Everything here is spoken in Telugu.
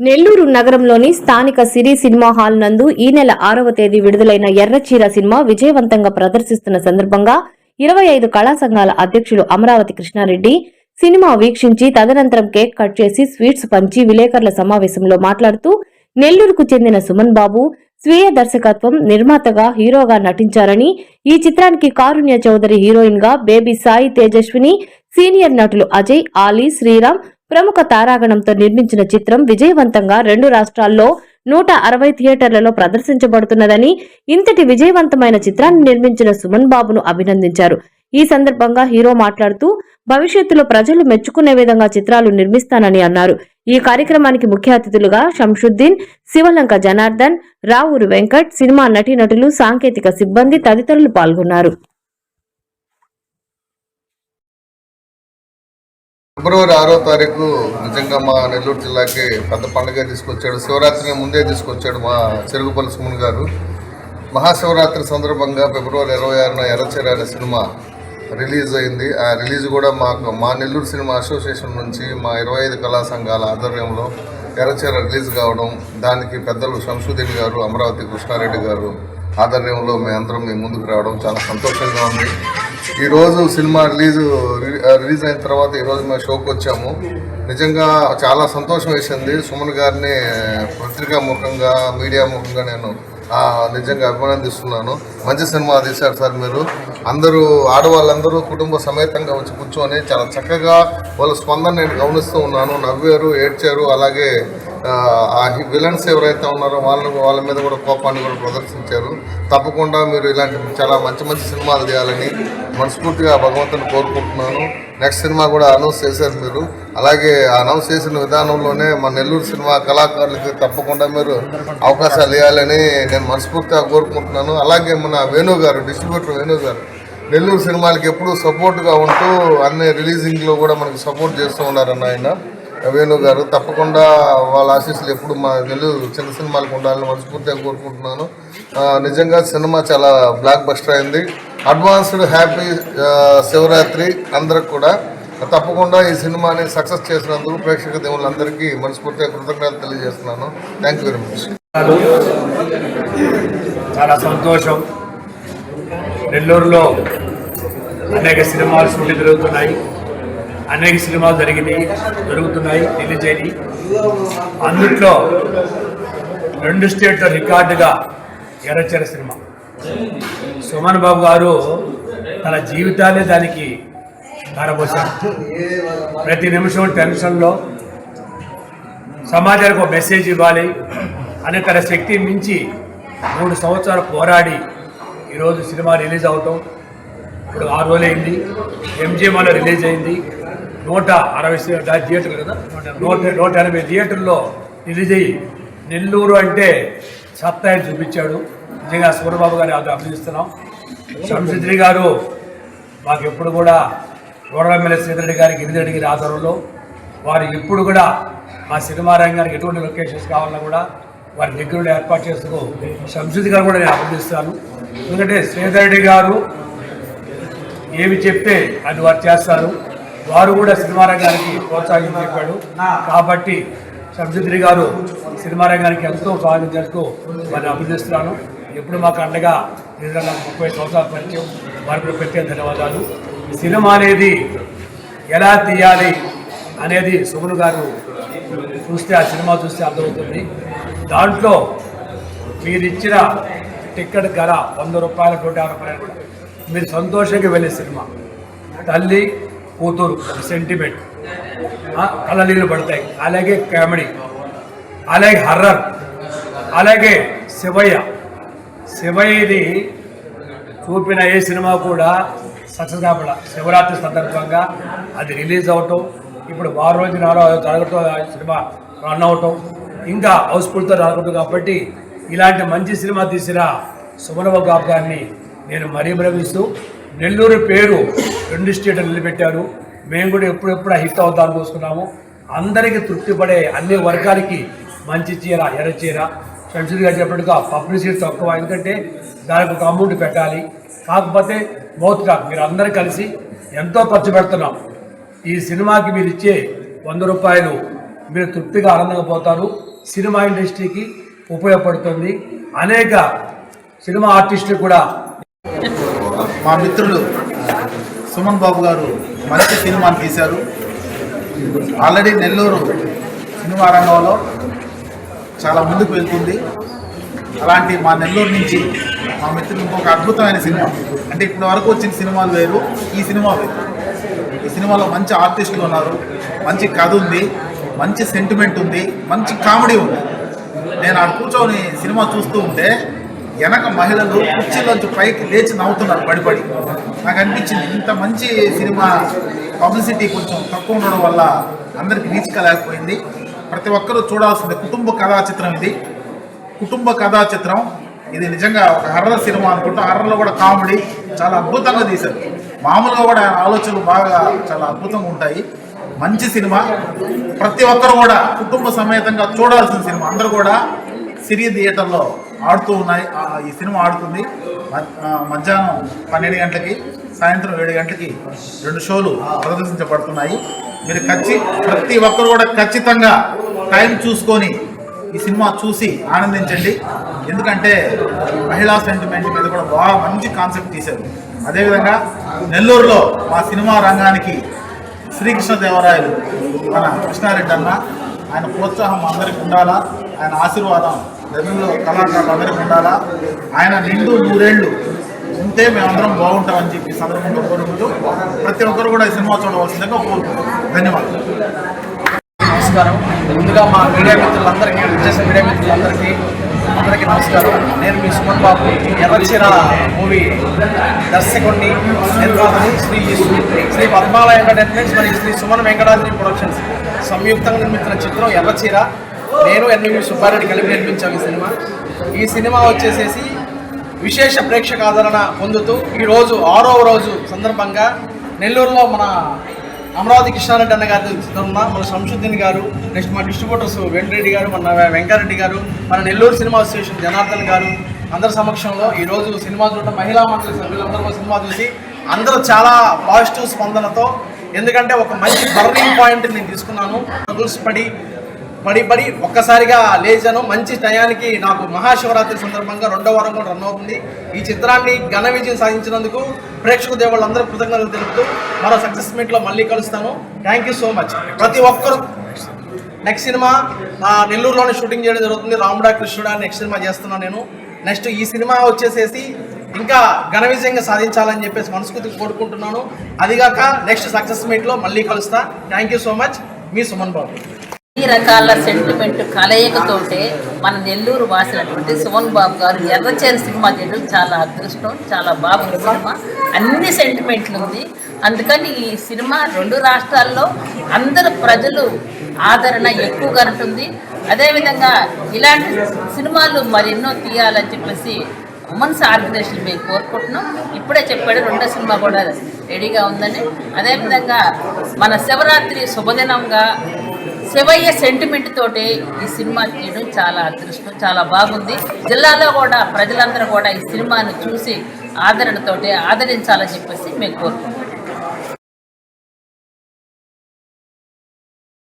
నెల్లూరు నగరంలోని స్థానిక సిరి సినిమా హాల్ నందు ఈ నెల ఆరవ తేదీ విడుదలైన ఎర్రచీర సినిమా విజయవంతంగా ప్రదర్శిస్తున్న సందర్భంగా ఇరవై ఐదు కళా సంఘాల అధ్యక్షులు అమరావతి కృష్ణారెడ్డి సినిమా వీక్షించి తదనంతరం కేక్ కట్ చేసి స్వీట్స్ పంచి విలేకరుల సమావేశంలో మాట్లాడుతూ నెల్లూరుకు చెందిన సుమన్ బాబు స్వీయ దర్శకత్వం నిర్మాతగా హీరోగా నటించారని ఈ చిత్రానికి కారుణ్య చౌదరి హీరోయిన్గా బేబీ సాయి తేజస్విని సీనియర్ నటులు అజయ్ ఆలీ శ్రీరామ్ ప్రముఖ తారాగణంతో నిర్మించిన చిత్రం విజయవంతంగా రెండు రాష్ట్రాల్లో నూట అరవై థియేటర్లలో ప్రదర్శించబడుతున్నదని ఇంతటి విజయవంతమైన చిత్రాన్ని నిర్మించిన సుమన్ బాబును అభినందించారు. ఈ సందర్భంగా హీరో మాట్లాడుతూ భవిష్యత్తులో ప్రజలు మెచ్చుకునే విధంగా చిత్రాలు నిర్మిస్తానని అన్నారు. ఈ కార్యక్రమానికి ముఖ్య అతిథులుగా శంషుద్దీన్ శివలంక జనార్దన్ రావూరు వెంకట్ సినిమా నటీనటులు సాంకేతిక సిబ్బంది తదితరులు పాల్గొన్నారు. ఫిబ్రవరి ఆరో తారీఖు నిజంగా మా నెల్లూరు జిల్లాకి పెద్ద పండుగ తీసుకొచ్చాడు. శివరాత్రిని ముందే తీసుకొచ్చాడు మా చెరుగుపల్లి సుమన్ గారు. మహాశివరాత్రి సందర్భంగా ఫిబ్రవరి ఇరవై ఆరున ఎర్రచీర అనే సినిమా రిలీజ్ అయింది. ఆ రిలీజ్ కూడా మాకు మా నెల్లూరు సినిమా అసోసియేషన్ నుంచి మా ఇరవై ఐదు కళా సంఘాల ఆధ్వర్యంలో ఎర్రచీర రిలీజ్ కావడం దానికి పెద్దలు శంసుద్దీన్ గారు అమరావతి కృష్ణారెడ్డి గారు ఆధ్వర్యంలో మేమందరం మీ ముందుకు రావడం చాలా సంతోషంగా ఉంది. ఈరోజు సినిమా రిలీజ్ రిలీజ్ అయిన తర్వాత ఈరోజు మేము షోకి వచ్చాము. నిజంగా చాలా సంతోషం వేసింది. సుమన్ గారిని పత్రికా ముఖంగా మీడియా ముఖంగా నేను నిజంగా అభినందిస్తున్నాను. మంచి సినిమా తీశారు సార్ మీరు. అందరూ ఆడవాళ్ళందరూ కుటుంబ సమేతంగా వచ్చి కూర్చొని చాలా చక్కగా వాళ్ళ స్పందన నేను గమనిస్తూ ఉన్నాను. నవ్వారు ఏడ్చారు. అలాగే ఆ, విలన్స్ ఎవరైతే ఉన్నారో వాళ్ళని వాళ్ళ మీద కూడా కోపాన్ని కూడా ప్రదర్శించారు. తప్పకుండా మీరు ఇలాంటి చాలా మంచి మంచి సినిమాలు తీయాలని మనస్ఫూర్తిగా భగవంతుని కోరుకుంటున్నాను. నెక్స్ట్ సినిమా కూడా అనౌన్స్ చేశారు మీరు. అలాగే అనౌన్స్ చేసిన విధానంలోనే మన నెల్లూరు సినిమా కళాకారులకి తప్పకుండా మీరు అవకాశాలు ఇవ్వాలని నేను మనస్ఫూర్తిగా కోరుకుంటున్నాను. అలాగే మన వేణు గారు డిస్ట్రిబ్యూటర్ వేణు గారు నెల్లూరు సినిమాలకి ఎప్పుడూ సపోర్ట్గా ఉంటూ అన్ని రిలీజింగ్లో కూడా మనకు సపోర్ట్ చేస్తూ ఉన్నారన్న ఆయన. వేణు గారు తప్పకుండా వాళ్ళ ఆశీస్సులు ఎప్పుడు మా వెళ్ళు చిన్న సినిమాలకు ఉండాలని మనస్ఫూర్తిగా కోరుకుంటున్నాను. నిజంగా సినిమా చాలా బ్లాక్ బస్టర్ అయింది. అడ్వాన్స్డ్ హ్యాపీ శివరాత్రి అందరికి కూడా. తప్పకుండా ఈ సినిమాని సక్సెస్ చేసినందుకు ప్రేక్షక దేవుళ్ళందరికీ మనస్ఫూర్తిగా కృతజ్ఞతలు తెలియజేస్తున్నాను. థ్యాంక్ యూ వెరీ మచ్ చాలా సంతోషం. నెల్లూరులో అనేక సినిమాలు షూటింగ్ జరుగుతున్నాయి. అనేక సినిమాలు జరిగినాయి జరుగుతున్నాయి రిలీజ్ అయినాయి అందుట్లో రెండు స్టేట్ల రికార్డుగా ఎర్రచెర సినిమా. సుమన్ బాబు గారు తన జీవితాన్ని దానికి ధారపోశారు. ప్రతి నిమిషం టెన్షన్లో సమాజానికి ఒక మెసేజ్ ఇవ్వాలి అని తన శక్తి మించి మూడు సంవత్సరాలు పోరాడి ఈరోజు సినిమా రిలీజ్ అవటం. ఇప్పుడు ఆ రోజు అయింది ఎంజిఎంలో రిలీజ్ అయింది. నూట అరవై థియేటర్లు కదా? నూట నూట ఎనభై థియేటర్లో రిలీజ్ అయ్యి నెల్లూరు అంటే సత్తాయి చూపించాడు. నిజంగా సూర్యబాబు గారిని అది అభినందిస్తున్నాం. శంసిద్రి గారు మాకు ఎప్పుడు కూడా గౌరవ ఎమ్మెల్యే శ్రీధరెడ్డి గారి గిరిధరెడ్డి గారి ఆధ్వర్యంలో వారు ఎప్పుడు కూడా మా సినిమా రంగానికి ఎటువంటి లొకేషన్స్ కావాలన్నా కూడా వారి దగ్గర ఏర్పాటు చేస్తూ శంసిద్ గారు కూడా నేను అభినందిస్తాను. ఎందుకంటే శ్రీధరెడ్డి గారు ఏమి చెప్తే అది వారు చేస్తారు. వారు కూడా సినిమా రంగానికి ప్రోత్సాహం చెప్పాడు. కాబట్టి శంసుద్రి గారు సినిమా రంగానికి ఎంతో సహాయం చేస్తూ వారిని అభినందిస్తున్నాను. ఎప్పుడు మాకు అండగా నిజంగా ముప్పై సంవత్సరాల పరిచయం వారికి పెట్టే ధన్యవాదాలు. సినిమా అనేది ఎలా తీయాలి అనేది సుమన్ గారు చూస్తే ఆ సినిమా చూస్తే అర్థమవుతుంది. దాంట్లో మీరు ఇచ్చిన టికెట్ ధర వంద రూపాయలు నూట యాభై రూపాయలు మీరు సంతోషంగా వెళ్ళే సినిమా. తల్లి కూతురు సెంటిమెంట్ కళ్ళ నీళ్ళు పడతాయి. అలాగే కామెడీ. అలాగే హర్రర్. అలాగే శివయ్య. శివయ్యది చూపిన ఏ సినిమా కూడా సక్సెస్ కాపడ శివరాత్రి సందర్భంగా అది రిలీజ్ అవటం ఇప్పుడు వారం రోజు నాలుగు జరగటం ఆ సినిమా రన్ అవటం ఇంకా హౌస్ఫుల్తో జరగటం కాబట్టి ఇలాంటి మంచి సినిమా తీసిన సుమనవ గారు గారిని నేను మరీ భ్రమిస్తూ నెల్లూరు పేరు రెండు స్టేట్లు నిలబెట్టారు. మేము కూడా ఎప్పుడెప్పుడు హిట్ అవుతామని చూసుకున్నాము అందరికీ తృప్తిపడే అన్ని వర్గాలకి మంచి చీర ఎర్ర చీర. శంషుల్ గారు చెప్పినట్టుగా పబ్లిసిటీ తక్కువ. ఎందుకంటే దానికి ఒక అమౌంట్ పెట్టాలి. కాకపోతే మౌత్ టాక్ మీరు అందరూ కలిసి ఎంతో ఖర్చు పెడుతున్నాం. ఈ సినిమాకి మీరు ఇచ్చే వంద రూపాయలు మీరు తృప్తిగా ఆనందంగా పోతారు. సినిమా ఇండస్ట్రీకి ఉపయోగపడుతుంది. అనేక సినిమా ఆర్టిస్టులు కూడా మా మిత్రులు సుమన్ బాబు గారు మంచి సినిమాని తీశారు. ఆల్రెడీ నెల్లూరు సినిమా రంగంలో చాలా ముందుకు వెళ్తుంది. అలాంటి మా నెల్లూరు నుంచి మా మిత్రులు ఇంకొక అద్భుతమైన సినిమా. అంటే ఇప్పటి వరకు వచ్చిన సినిమాలు వేరు ఈ సినిమా వేరు. ఈ సినిమాలో మంచి ఆర్టిస్టులు ఉన్నారు మంచి కథ ఉంది మంచి సెంటిమెంట్ ఉంది మంచి కామెడీ ఉంది. నేను ఆడ కూర్చొని సినిమా చూస్తూ ఉంటే వెనక మహిళలు కుర్చీలోంచి పైకి లేచి నవ్వుతున్నారు పడిపడి నాకు అనిపించింది ఇంత మంచి సినిమా పబ్లిసిటీ కొంచెం తక్కువ ఉండడం వల్ల అందరికి రీచ్ కలగకపోయింది. ప్రతి ఒక్కరూ చూడాల్సింది కుటుంబ కథా చిత్రం ఇది. కుటుంబ కథా చిత్రం ఇది నిజంగా ఒక హర్రర్ సినిమా అనుకుంటా. హర్రర్లో కూడా కామెడీ చాలా అద్భుతంగా తీశారు. మామూలుగా కూడా ఆయన ఆలోచనలు బాగా చాలా అద్భుతంగా ఉంటాయి. మంచి సినిమా. ప్రతి ఒక్కరు కూడా కుటుంబ సమేతంగా చూడాల్సిన సినిమా. అందరూ కూడా సిరి థియేటర్లో ఆడుతూ ఉన్నాయి. ఈ సినిమా ఆడుతుంది. మధ్యాహ్నం పన్నెండు గంటలకి సాయంత్రం ఏడు గంటలకి రెండు షోలు ప్రదర్శించబడుతున్నాయి. మీరు ఖచ్చి ప్రతి ఒక్కరు కూడా ఖచ్చితంగా టైం చూసుకొని ఈ సినిమా చూసి ఆనందించండి. ఎందుకంటే మహిళా సెంటిమెంట్ మీద కూడా బాగా మంచి కాన్సెప్ట్ తీశారు. అదేవిధంగా నెల్లూరులో మా సినిమా రంగానికి శ్రీకృష్ణదేవరాయలు మన కృష్ణారెడ్డి అన్న ఆయన ప్రోత్సాహం అందరికి ఉండాలా? ఆయన ఆశీర్వాదం నెల్లూరు కళాకారులు అందరికి ఉండాలా? ఆయన నిండు నూరేళ్ళు ఉంటే మేమందరం బాగుంటామని చెప్పి ఈ సందర్భంగా కోరుకుంటూ ప్రతి ఒక్కరు కూడా ఈ సినిమా చూడవలసిందిగా కోరుకుంటాం ధన్యవాదాలు. నమస్కారం. ముందుగా మా మీడియా మిత్రులందరికీ విచ్చేసిన మీడియా మిత్రులందరికీ అందరికీ నమస్కారం. నేను మీ సుమన్ బాబు. ఎర్రచీర మూవీ దర్శకుడిని నిర్మాతని శ్రీ శ్రీ పద్మాలయ ఎంటర్టైన్మెంట్స్ మరియు శ్రీ సుమన్ వెంకటాద్రి ప్రొడక్షన్స్. సంయుక్తంగా నిర్మించిన చిత్రం ఎర్రచీర. నేను ఎన్వి సుబ్బారెడ్డి కలిపి నిర్మించాం ఈ సినిమా. ఈ సినిమా వచ్చేసేసి విశేష ప్రేక్షక ఆదరణ పొందుతూ ఈరోజు ఆరో రోజు సందర్భంగా నెల్లూరులో మన అమరావతి కృష్ణారెడ్డి అన్న గారి తరఫున మన శంసుద్దీన్ గారు నెక్స్ట్ మా డిస్ట్రిబ్యూటర్స్ వెంకరెడ్డి గారు మన వెంకారెడ్డి గారు మన నెల్లూరు సినిమా అసోసియేషన్ జనార్దన్ గారు అందరి సమక్షంలో ఈరోజు సినిమా చూడటం మహిళా మండలి సభ్యులందరూ సినిమా చూసి అందరూ చాలా పాజిటివ్ స్పందనతో ఎందుకంటే ఒక మంచి బర్నింగ్ పాయింట్ నేను తీసుకున్నాను. రూల్స్ పడి పడి పడి ఒక్కసారిగా లేచాను మంచి టయానికి నాకు మహాశివరాత్రి సందర్భంగా రెండో వారం కూడా రన్ అవుతుంది. ఈ చిత్రాన్ని ఘన విజయం సాధించినందుకు ప్రేక్షక దేవుళ్ళందరూ కృతజ్ఞతలు తెలుపుతూ మరో సక్సెస్ మీట్లో మళ్ళీ కలుస్తాను. థ్యాంక్ యూ సో మచ్ ప్రతి ఒక్కరు నెక్స్ట్ సినిమా నెల్లూరులోనే షూటింగ్ చేయడం జరుగుతుంది. రాముడా కృష్ణుడా నెక్స్ట్ సినిమా చేస్తున్నాను నేను. నెక్స్ట్ ఈ సినిమా వచ్చేసేసి ఇంకా ఘన విజయంగా సాధించాలని చెప్పేసి మనస్ఫూర్తిగా కోరుకుంటున్నాను. అదిగాక నెక్స్ట్ సక్సెస్ మీట్లో మళ్ళీ కలుస్తా. థ్యాంక్ యూ సో మచ్ మీ సుమన్ బాబు. అన్ని రకాల సెంటిమెంట్ కలయికతోటే మన నెల్లూరు వాసినటువంటి సుమన్ బాబు గారు ఎర్రచేరి సినిమా చేయడం చాలా అదృష్టం చాలా బాగుంది సినిమా. అన్ని సెంటిమెంట్లు ఉంది. అందుకని ఈ సినిమా రెండు రాష్ట్రాల్లో అందరు ప్రజలు ఆదరణ ఎక్కువగా ఉంటుంది అదేవిధంగా ఇలాంటి సినిమాలు మరెన్నో తీయాలని చెప్పేసి ఉమెన్స్ ఆర్గనైజేషన్ మేము కోరుకుంటున్నాం. ఇప్పుడే చెప్పాడు రెండో సినిమా కూడా రెడీగా ఉందని. అదేవిధంగా మన శివరాత్రి శుభదినంగా శివయ్య సెంటిమెంట్ తోటి ఈ సినిమా తీయడం చాలా అదృష్టం చాలా బాగుంది. జిల్లాలో కూడా ప్రజలందరూ కూడా ఈ సినిమాను చూసి ఆదరణతోటి ఆదరించాలని చెప్పేసి మేము కోరుకుంటున్నాం.